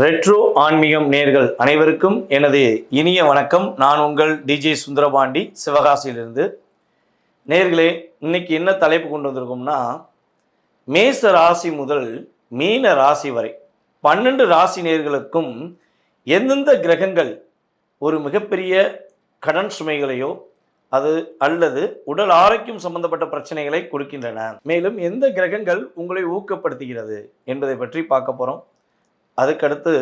Retro ஆன்மீகம் நேர்கள் அனைவருக்கும் எனது இனிய வணக்கம். நான் உங்கள் டிஜே சுந்தரபாண்டி சிவகாசியிலிருந்து. நேர்களே இன்னைக்கு என்ன தலைப்பு கொண்டு வந்திருக்கோம்னா மேச ராசி முதல் மீன ராசி வரை பன்னெண்டு ராசி நேர்களுக்கும் எந்தெந்த கிரகங்கள் ஒரு மிகப்பெரிய கடன் சுமைகளையோ அது அல்லது உடல் ஆரோக்கியம் சம்பந்தப்பட்ட பிரச்சனைகளை கொடுக்கின்றன. மேலும் எந்த கிரகங்கள் உங்களை ஊக்கப்படுத்துகிறது என்பதை பற்றி பார்க்க போகிறோம் அதுக்கடுத்து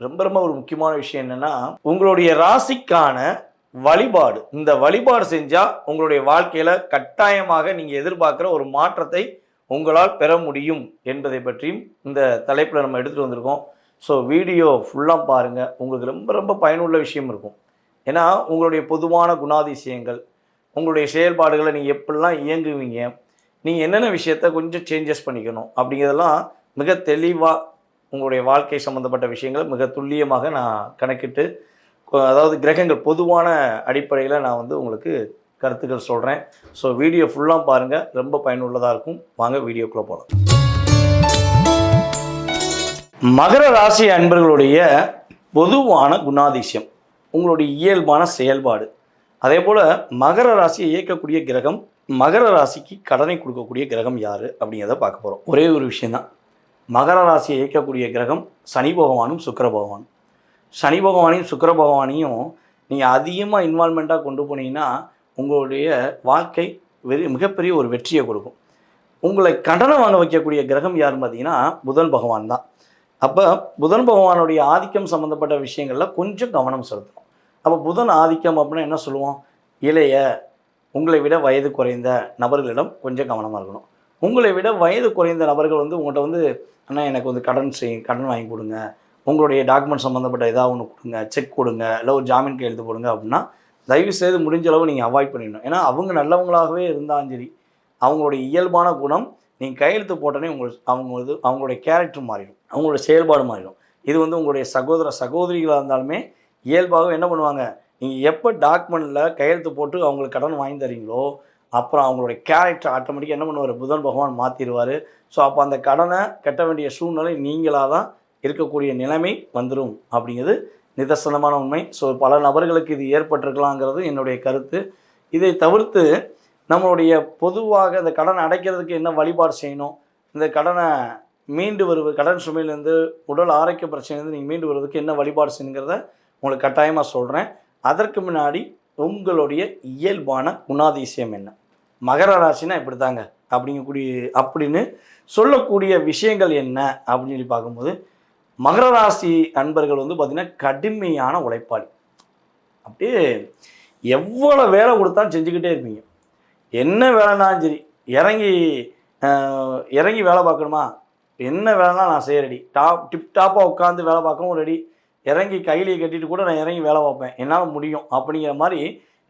ரொம்ப ரொம்ப ஒரு முக்கியமான விஷயம் என்னன்னா உங்களுடைய ராசிக்கான வழிபாடு. இந்த வழிபாடு செஞ்சால் உங்களுடைய வாழ்க்கையில் கட்டாயமாக நீங்கள் எதிர்பார்க்குற ஒரு மாற்றத்தை உங்களால் பெற முடியும் என்பதை பற்றியும் இந்த தலைப்பில் நம்ம எடுத்துகிட்டு வந்திருக்கோம். ஸோ வீடியோ ஃபுல்லாக பாருங்கள் உங்களுக்கு ரொம்ப ரொம்ப பயனுள்ள விஷயம் இருக்கும். ஏன்னா உங்களுடைய பொதுவான குணாதிசயங்கள் உங்களுடைய செயல்பாடுகளை நீங்கள் எப்படிலாம் இயங்குவீங்க நீங்கள் என்னென்ன விஷயத்த கொஞ்சம் சேஞ்சஸ் பண்ணிக்கணும் அப்படிங்கிறதெல்லாம் மிக தெளிவாக உங்களுடைய வாழ்க்கை சம்மந்தப்பட்ட விஷயங்களை மிக துல்லியமாக நான் கணக்கிட்டு அதாவது கிரகங்கள் பொதுவான அடிப்படையில் நான் வந்து உங்களுக்கு கருத்துக்கள் சொல்கிறேன் ஸோ வீடியோ ஃபுல்லாக பாருங்கள் ரொம்ப பயனுள்ளதாக இருக்கும். வாங்க வீடியோக்குள்ளே போகலாம் மகர ராசி அன்பர்களுடைய பொதுவான குணாதிசயம் உங்களுடைய இயல்பான செயல்பாடு. அதே போல் மகர ராசியை இயக்கக்கூடிய கிரகம் மகர ராசிக்கு கடனை கொடுக்கக்கூடிய கிரகம் யார்? அப்படிங்கிறத பார்க்க போகிறோம் ஒரே ஒரு விஷயந்தான் மகர ராசியை இயக்கக்கூடிய கிரகம் சனி பகவானும் சுக்கர பகவானும். சனி பகவானையும் சுக்கிர பகவானையும் நீங்கள் அதிகமாக இன்வால்மெண்ட்டாக கொண்டு போனீங்கன்னா உங்களுடைய வாழ்க்கை வெறி மிகப்பெரிய ஒரு வெற்றியை கொடுக்கும். உங்களை கடனை வாங்க வைக்கக்கூடிய கிரகம் யாருன்னு பார்த்தீங்கன்னா புதன் பகவான் தான். அப்போ புதன் பகவானுடைய ஆதிக்கம் சம்மந்தப்பட்ட விஷயங்களில் கொஞ்சம் கவனம் செலுத்தணும். அப்போ புதன் ஆதிக்கம் அப்படின்னா என்ன சொல்லுவோம் இளைய உங்களை விட வயது குறைந்த நபர்களிடம் கொஞ்சம் கவனமாக இருக்கணும். உங்களை விட வயது குறைந்த நபர்கள் வந்து உங்கள்கிட்ட வந்து அண்ணா எனக்கு வந்து கடன் செய் கடன் வாங்கி கொடுங்க. உங்களுடைய டாக்குமெண்ட் சம்மந்தப்பட்ட ஏதாவது ஒன்று கொடுங்க செக் கொடுங்க இல்லை ஒரு ஜாமீன் கையெழுத்து போடுங்க அப்படின்னா தயவு செய்து முடிஞ்ச அளவு நீங்கள் அவாய்ட் பண்ணிடணும். ஏன்னா அவங்க நல்லவங்களாகவே இருந்தாலும் சரி அவங்களுடைய இயல்பான குணம் நீங்கள் கையெழுத்து போட்டோன்னே உங்களுக்கு அவங்க இது அவங்களுடைய கேரக்டர் மாறிடும். அவங்களுடைய செயல்பாடு மாறிடும். இது வந்து உங்களுடைய சகோதர சகோதரிகளாக இருந்தாலுமே இயல்பாக என்ன பண்ணுவாங்க? நீங்கள் எப்போ டாக்குமெண்ட்டில் கையெழுத்து போட்டு அவங்களுக்கு கடன் வாங்கி தரீங்களோ அப்புறம் அவங்களுடைய கேரக்டர் ஆட்டோமேட்டிக்காக என்ன பண்ணுவார்? புதன் பகவான் மாற்றிடுவார் ஸோ அப்போ அந்த கடனை கட்ட வேண்டிய சூழ்நிலை நீங்களாக தான் இருக்கக்கூடிய நிலைமை வந்துடும் அப்படிங்கிறது நிதர்சனமான உண்மை. ஸோ பல நபர்களுக்கு இது ஏற்பட்டிருக்கலாங்கிறது என்னுடைய கருத்து. இதை தவிர்த்து நம்மளுடைய பொதுவாக இந்த கடனை அடைக்கிறதுக்கு என்ன வழிபாடு செய்யணும்? இந்த கடனை மீண்டு வருவது கடன் சுமையிலேருந்து உடல் ஆரோக்கிய பிரச்சனையிலேருந்து நீங்கள் மீண்டு வருவதுக்கு என்ன வழிபாடு செய்யணுங்கிறத உங்களுக்கு கட்டாயமாக சொல்கிறேன் அதற்கு முன்னாடி உங்களுடைய இயல்பான குணாதிசயம் என்ன? மகர ராசினா இப்படி தாங்க அப்படிங்கக்கூடிய அப்படின்னு சொல்லக்கூடிய விஷயங்கள் என்ன? அப்படின்னு சொல்லி பார்க்கும்போது மகர ராசி நண்பர்கள் வந்து பார்த்திங்கன்னா கடுமையான உழைப்பாளி. அப்படியே எவ்வளோ வேலை கொடுத்தாலும் செஞ்சுக்கிட்டே இருப்பீங்க. என்ன வேலைனாலும் சரி இறங்கி இறங்கி வேலை பார்க்கணுமா? என்ன வேலைனா நான் செய்ய ரெடி டாப் டிப் டாப்பாக உட்காந்து வேலை பார்க்கவும் ரெடி இறங்கி கையிலேயே கட்டிட்டு கூட நான் இறங்கி வேலை பார்ப்பேன். என்னால் முடியும். அப்படிங்கிற மாதிரி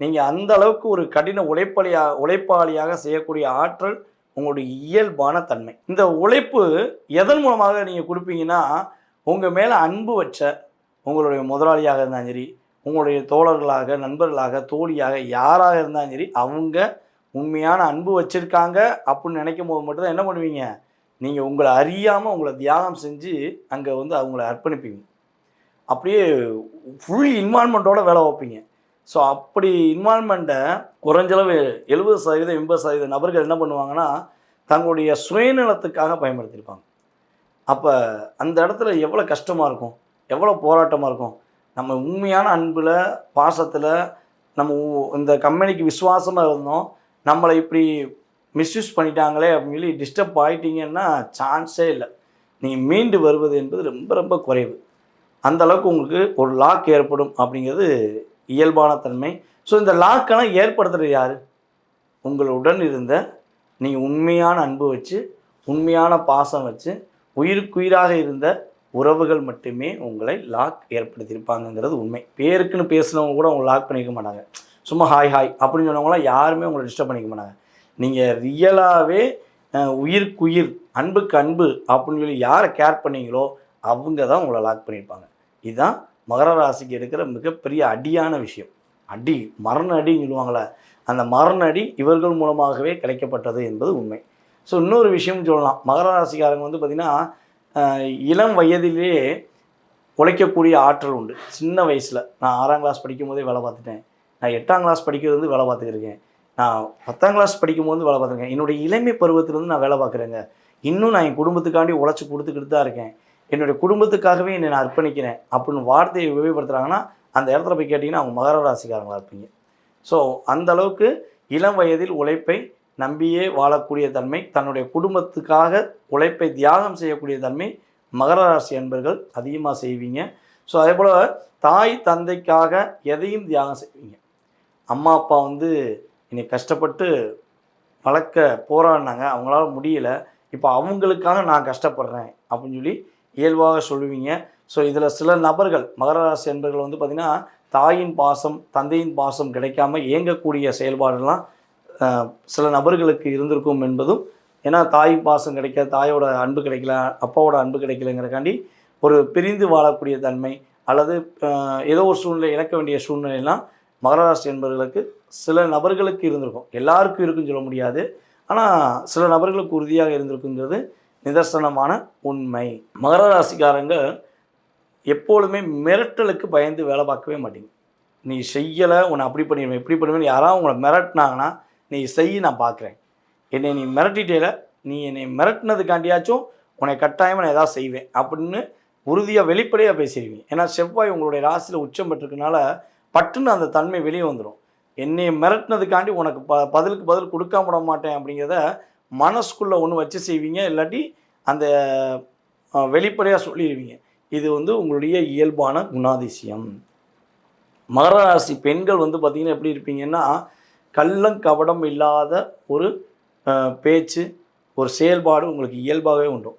நீங்கள் அந்த அளவுக்கு ஒரு கடின உழைப்பாளியாக உழைப்பாளியாக செய்யக்கூடிய ஆற்றல் உங்களுடைய இயல்பான தன்மை. இந்த உழைப்பு எதன் மூலமாக நீங்கள் கொடுப்பீங்கன்னா உங்கள் மேலே அன்பு வச்ச உங்களுடைய முதலாளியாக இருந்தாலும் சரி உங்களுடைய தோழர்களாக நண்பர்களாக தோழியாக யாராக இருந்தாலும் சரி அவங்க உண்மையான அன்பு வச்சுருக்காங்க அப்படின்னு நினைக்கும் போது மட்டும்தான் என்ன பண்ணுவீங்க? நீங்கள் உங்களை அறியாமல் உங்களை தியாகம் செஞ்சு அங்கே வந்து அவங்கள அர்ப்பணிப்பீங்க. அப்படியே ஃபுல் இன்வால்மெண்ட்டோட வேலை வைப்பீங்க ஸோ அப்படி இன்வால்மெண்ட்டை குறைஞ்சளவு எழுபது சதவீதம் எண்பது சதவீத நபர்கள் என்ன பண்ணுவாங்கன்னா தங்களுடைய சுயநலத்துக்காக பயன்படுத்தியிருப்பாங்க. அப்போ அந்த இடத்துல எவ்வளோ கஷ்டமாக இருக்கும் எவ்வளோ போராட்டமாக இருக்கும் நம்ம உண்மையான அன்பில் பாசத்தில் நம்ம உ- இந்த கம்பெனிக்கு விசுவாசமாக இருந்தோம் நம்மளை இப்படி மிஸ்யூஸ் பண்ணிட்டாங்களே அப்படின்னு சொல்லி டிஸ்டர்ப் ஆகிட்டீங்கன்னா சான்ஸே இல்லை. நீங்கள் மீண்டு வருவது என்பது ரொம்ப ரொம்ப குறைவு. அந்த அளவுக்கு உங்களுக்கு ஒரு லாக் ஏற்படும் அப்படிங்கிறது இயல்பான தன்மை. ஸோ இந்த லாக்கெல்லாம் ஏற்படுத்துறது யார்? உங்களுடன் இருந்த நீங்கள் உண்மையான அன்பு வச்சு உண்மையான பாசம் வச்சு உயிருக்குயிராக இருந்த உறவுகள் மட்டுமே உங்களை லாக் ஏற்படுத்தியிருப்பாங்கங்கிறது உண்மை. பேருக்குன்னு பேசுனவங்க கூட உங்களை லாக் பண்ணிக்க மாட்டாங்க. சும்மா ஹாய் ஹாய் அப்படின்னு சொன்னவங்களாம் யாருமே உங்களை டிஸ்டர்ப் பண்ணிக்க மாட்டாங்க. நீங்கள் ரியலாகவே உயிருக்குயிர் அன்புக்கு அன்பு அப்படின்னு சொல்லி யாரை கேர் பண்ணீங்களோ அவங்க தான் உங்களை லாக் பண்ணியிருப்பாங்க. இதுதான் மகர ராசிக்கு எடுக்கிற மிகப்பெரிய அடியான விஷயம். அடி மரண அடின்னு சொல்லுவாங்களே அந்த மரண அடி இவர்கள் மூலமாகவே கிடைக்கப்பட்டது என்பது உண்மை. ஸோ இன்னொரு விஷயம் சொல்லலாம். மகர ராசிக்காரங்க வந்து பார்த்திங்கன்னா இளம் வயதிலே உழைக்கக்கூடிய ஆற்றல் உண்டு. சின்ன வயசில் நான் ஆறாம் கிளாஸ் படிக்கும் போதே வேலை பார்த்துட்டேன். நான் எட்டாம் கிளாஸ் படிக்கிறது வந்து வேலை பார்த்துக்கிருக்கேன். நான் பத்தாம் கிளாஸ் படிக்கும் போது வேலை பார்த்துருக்கேன் என்னுடைய இளமை பருவத்திலேருந்து நான் வேலை பார்க்குறேங்க. இன்னும் நான் என் குடும்பத்துக்காண்டி உழைச்சி கொடுத்துக்கிட்டு தான் இருக்கேன். என்னுடைய குடும்பத்துக்காகவே என்னை நான் அர்ப்பணிக்கிறேன் அப்படின்னு வார்த்தையை உபயோகப்படுத்துகிறாங்கன்னா அந்த இடத்துல போய் கேட்டிங்கன்னா அவங்க மகர ராசிக்காரங்களாக இருப்பீங்க. ஸோ அந்த அளவுக்கு இளம் வயதில் உழைப்பை நம்பியே வாழக்கூடிய தன்மை தன்னுடைய குடும்பத்துக்காக உழைப்பை தியாகம் செய்யக்கூடிய தன்மை மகர ராசி அன்பர்கள் அதிகமாக செய்வீங்க. ஸோ அதே போல் தாய் தந்தைக்காக எதையும் தியாகம் செய்வீங்க. அம்மா அப்பா வந்து என்னை கஷ்டப்பட்டு வளர்க்க போராடினாங்க. அவங்களால முடியல. இப்போ அவங்களுக்காக நான் கஷ்டப்படுறேன் அப்படின்னு சொல்லி இயல்பாக சொல்லுவீங்க. ஸோ இதில் சில நபர்கள் மகர ராசி வந்து பார்த்திங்கன்னா தாயின் பாசம் தந்தையின் பாசம் கிடைக்காம இயங்கக்கூடிய செயல்பாடெல்லாம் சில நபர்களுக்கு இருந்திருக்கும் என்பதும் ஏன்னா தாய் பாசம் கிடைக்க தாயோட அன்பு கிடைக்கல அப்பாவோட அன்பு கிடைக்கலங்கிறக்காண்டி ஒரு பிரிந்து வாழக்கூடிய தன்மை அல்லது ஏதோ ஒரு சூழ்நிலை இழக்க வேண்டிய சூழ்நிலையெல்லாம் மகர ராசி என்பவர்களுக்கு சில நபர்களுக்கு இருந்திருக்கும். எல்லாருக்கும் இருக்குன்னு சொல்ல முடியாது. ஆனால் சில நபர்களுக்கு உறுதியாக இருந்திருக்குங்கிறது நிதர்சனமான உண்மை. மகர ராசிக்காரங்க எப்பொழுதுமே மிரட்டலுக்கு பயந்து வேலை பார்க்கவே மாட்டீங்க. நீ செய்யலை உன்னை அப்படி பண்ணிடுவேன் இப்படி பண்ணுவேன் யாராவது உங்களை மிரட்டினாங்கன்னா நீ செய் நான் பார்க்குறேன். என்னை நீ மிரட்டிட்டேல நீ என்னை மிரட்டினதுக்காண்டியாச்சும் உன்னை கட்டாயமாக நான் எதாவது செய்வேன் அப்படின்னு உறுதியாக வெளிப்படையாக பேசிடுவீங்க. ஏன்னா செவ்வாய் உங்களுடைய ராசியில் உச்சம் பெற்றிருக்கனால பட்டுன்னு அந்த தன்மை வெளியே வந்துடும் என்னை மிரட்டினதுக்காண்டி உனக்கு ப பதிலுக்கு பதில் கொடுக்காம விட மாட்டேன் அப்படிங்கிறத மனசுக்குள்ளே ஒன்று வச்சு செய்வீங்க இல்லாட்டி அந்த வெளிப்படையாக சொல்லிடுவீங்க இது வந்து உங்களுடைய இயல்பான குணாதிசயம். மகர ராசி பெண்கள் வந்து பார்த்திங்கன்னா எப்படி இருப்பீங்கன்னா கள்ளம் கபடம் இல்லாத ஒரு பேச்சு ஒரு செயல்பாடு உங்களுக்கு இயல்பாகவே உண்டு.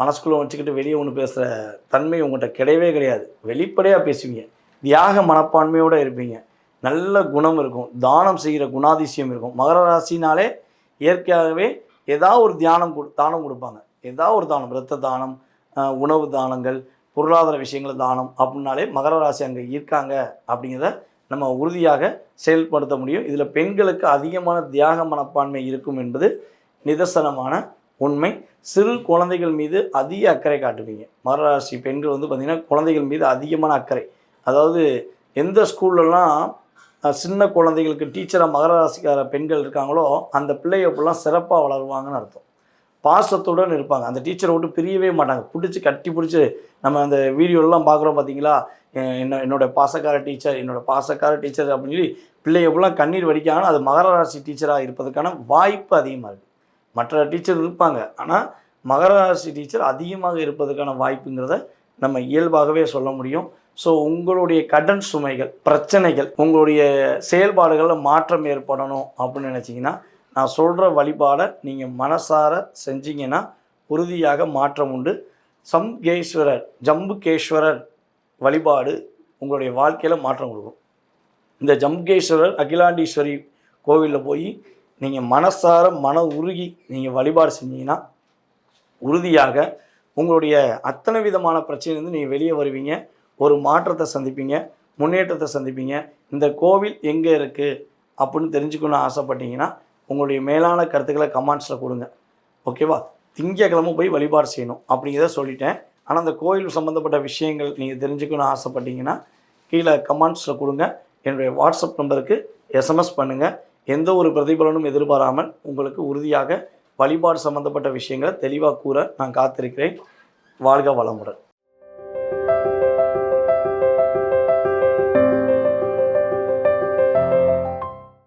மனசுக்குள்ளே வச்சுக்கிட்டு வெளியே ஒன்று பேசுகிற தன்மை உங்கள்கிட்ட கிடையவே கிடையாது. வெளிப்படையாக பேசுவீங்க. தியாக மனப்பான்மையோடு இருப்பீங்க. நல்ல குணம் இருக்கும். தானம் செய்கிற குணாதிசயம் இருக்கும். மகர ராசினாலே இயற்கையாகவே ஏதாவது ஒரு தியானம் கொடு தானம் கொடுப்பாங்க. ஏதாவது ஒரு தானம் இரத்த தானம் உணவு தானங்கள் பொருளாதார விஷயங்கள் தானம் அப்படின்னாலே மகர ராசி அங்கே இருக்காங்க அப்படிங்கிறத நம்ம உறுதியாக செயல்படுத்த முடியும். இதில் பெண்களுக்கு அதிகமான தியாக மனப்பான்மை இருக்கும் என்பது நிதர்சனமான உண்மை. சிறு குழந்தைகள் மீது அதிக அக்கறை காட்டுவீங்க. மகர ராசி பெண்கள் வந்து பார்த்திங்கன்னா குழந்தைகள் மீது அதிகமான அக்கறை. அதாவது எந்த ஸ்கூல்லலாம் சின்ன குழந்தைகளுக்கு டீச்சராக மகராசிக்கார பெண்கள் இருக்காங்களோ அந்த பிள்ளைய எப்படிலாம் சிறப்பாக வளருவாங்கன்னு அர்த்தம். பாசத்துடன் இருப்பாங்க அந்த டீச்சரை விட்டு பிரியவே மாட்டாங்க. பிடிச்சி கட்டி பிடிச்சி நம்ம அந்த வீடியோலாம் பார்க்குறோம் பார்த்தீங்களா? என்ன என்னோட பாசக்கார டீச்சர் என்னோட பாசக்கார டீச்சர் அப்படின்னு சொல்லி பிள்ளை ஃபுல்லாக கண்ணீர் வடிக்காங்கன்னா அது மகர ராசி டீச்சராக இருப்பதற்கான வாய்ப்பு அதிகமாக இருக்குது மற்ற டீச்சர் இருப்பாங்க. ஆனால் மகர ராசி டீச்சர் அதிகமாக இருப்பதற்கான வாய்ப்புங்கிறத நம்ம இயல்பாகவே சொல்ல முடியும். ஸோ உங்களுடைய கடன் சுமைகள் பிரச்சனைகள் உங்களுடைய செயல்பாடுகளில் மாற்றம் ஏற்படணும் அப்படின்னு நினச்சிங்கன்னா நான் சொல்கிற வழிபாடை நீங்கள் மனசார செஞ்சீங்கன்னா உறுதியாக மாற்றம் உண்டு. சம்கேஸ்வரர் ஜம்புகேஸ்வரர் வழிபாடு உங்களுடைய வாழ்க்கையில் மாற்றம் கொடுக்கும். இந்த ஜம்புகேஸ்வரர் அகிலாண்டீஸ்வரி கோவிலில் போய் நீங்கள் மனசார மன உருகி நீங்கள் வழிபாடு செஞ்சீங்கன்னா உறுதியாக உங்களுடைய அத்தனை விதமான பிரச்சனையிலேருந்து நீங்கள் வெளியே வருவீங்க. ஒரு மாற்றத்தை சந்திப்பீங்க முன்னேற்றத்தை சந்திப்பீங்க. இந்த கோவில் எங்கே இருக்குது அப்படின்னு தெரிஞ்சுக்கணும்னு ஆசைப்பட்டீங்கன்னா உங்களுடைய மேலான கருத்துக்களை கமெண்ட்ஸில் கொடுங்க. ஓகேவா? திங்கக்கிழமை போய் வழிபாடு செய்யணும் அப்படிங்கிறத சொல்லிட்டேன். ஆனால் அந்த கோயில் சம்மந்தப்பட்ட விஷயங்கள் நீங்கள் தெரிஞ்சுக்கணும்னு ஆசைப்பட்டீங்கன்னா கீழே கமெண்ட்ஸில் கொடுங்க. என்னுடைய வாட்ஸ்அப் நம்பருக்கு எஸ்எம்எஸ் பண்ணுங்கள் எந்த ஒரு பிரதிபலனும் எதிர்பாராமல் உங்களுக்கு உறுதியாக வழிபாடு சம்மந்தப்பட்ட விஷயங்களை தெளிவாக கூற நான் காத்திருக்கிறேன். வாழ்க வளமுடன்.